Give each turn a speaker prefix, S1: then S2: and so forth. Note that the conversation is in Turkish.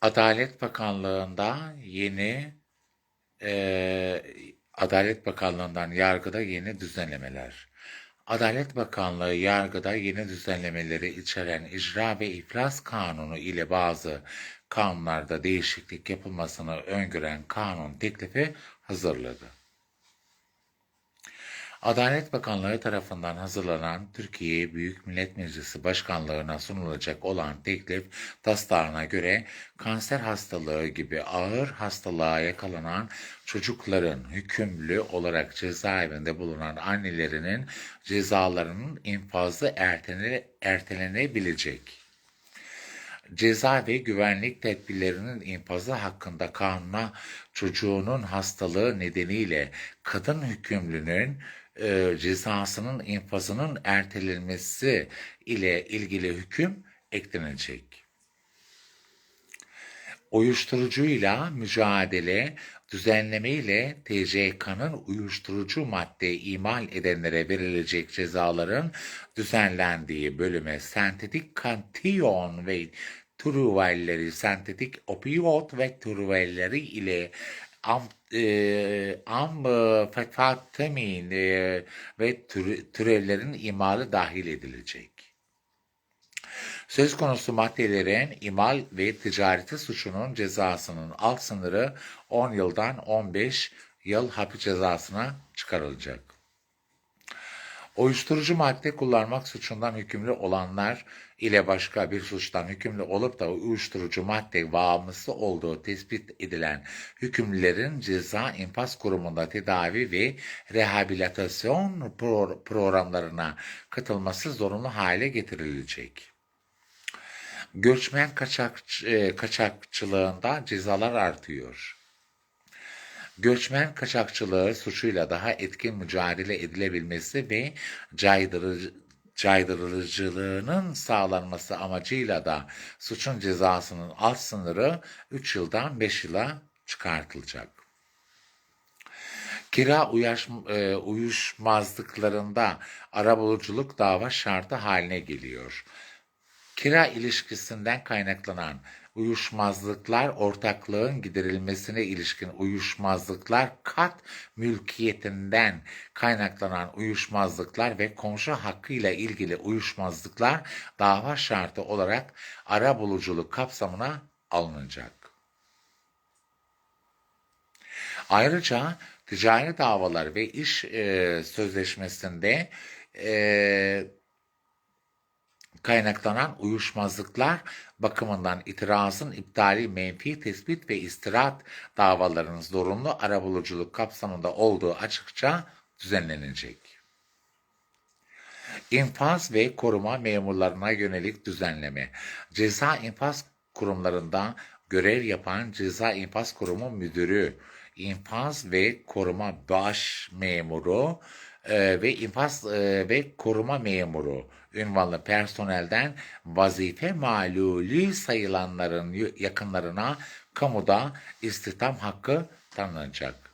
S1: Adalet Bakanlığı'nda yeni eee, Adalet Bakanlığı'ndan yargıda yeni düzenlemeler. Adalet Bakanlığı yargıda yeni düzenlemeleri içeren icra ve iflas kanunu ile bazı kanunlarda değişiklik yapılmasını öngören kanun teklifi hazırladı. Adalet Bakanlığı tarafından hazırlanan Türkiye Büyük Millet Meclisi Başkanlığına sunulacak olan teklif taslağına göre kanser hastalığı gibi ağır hastalığa yakalanan çocukların hükümlü olarak cezaevinde bulunan annelerinin cezalarının infazı ertele- ertelenebilecek. Ceza ve güvenlik tedbirlerinin infazı hakkında kanuna çocuğunun hastalığı nedeniyle kadın hükümlünün e, cezasının infazının ertelenmesi ile ilgili hüküm eklenecek. Uyuşturucuyla mücadele düzenleme ile TCK'nın uyuşturucu madde imal edenlere verilecek cezaların düzenlendiği bölüme sentetik kantiyon ve türevelleri, sentetik opiyot ve türevelleri ile am, e, amfetamin e, ve türe- türevlerin imalı dahil edilecek. Söz konusu maddelerin imal ve ticareti suçunun cezasının alt sınırı 10 yıldan 15 yıl hapis cezasına çıkarılacak. Uyuşturucu madde kullanmak suçundan hükümlü olanlar ile başka bir suçtan hükümlü olup da uyuşturucu madde bağımlısı olduğu tespit edilen hükümlülerin ceza infaz kurumunda tedavi ve rehabilitasyon pro- programlarına katılması zorunlu hale getirilecek. Göçmen kaçak, e, kaçakçılığında cezalar artıyor. Göçmen kaçakçılığı suçuyla daha etkin mücadele edilebilmesi ve caydırıcı, caydırıcılığının sağlanması amacıyla da suçun cezasının alt sınırı 3 yıldan 5 yıla çıkartılacak. Kira uyaş, e, uyuşmazlıklarında arabuluculuk dava şartı haline geliyor. Kira ilişkisinden kaynaklanan uyuşmazlıklar, ortaklığın giderilmesine ilişkin uyuşmazlıklar, kat mülkiyetinden kaynaklanan uyuşmazlıklar ve komşu hakkıyla ilgili uyuşmazlıklar dava şartı olarak arabuluculuk kapsamına alınacak. Ayrıca ticari davalar ve iş e, sözleşmesinde e, kaynaklanan uyuşmazlıklar bakımından itirazın iptali menfi tespit ve istirahat davalarının zorunlu arabuluculuk kapsamında olduğu açıkça düzenlenecek. İnfaz ve koruma memurlarına yönelik düzenleme. Ceza infaz kurumlarında görev yapan Ceza İnfaz Kurumu Müdürü, İnfaz ve Koruma Baş Memuru e, ve İnfaz e, ve Koruma Memuru ünvanlı personelden vazife malulü sayılanların yakınlarına kamuda istihdam hakkı tanınacak.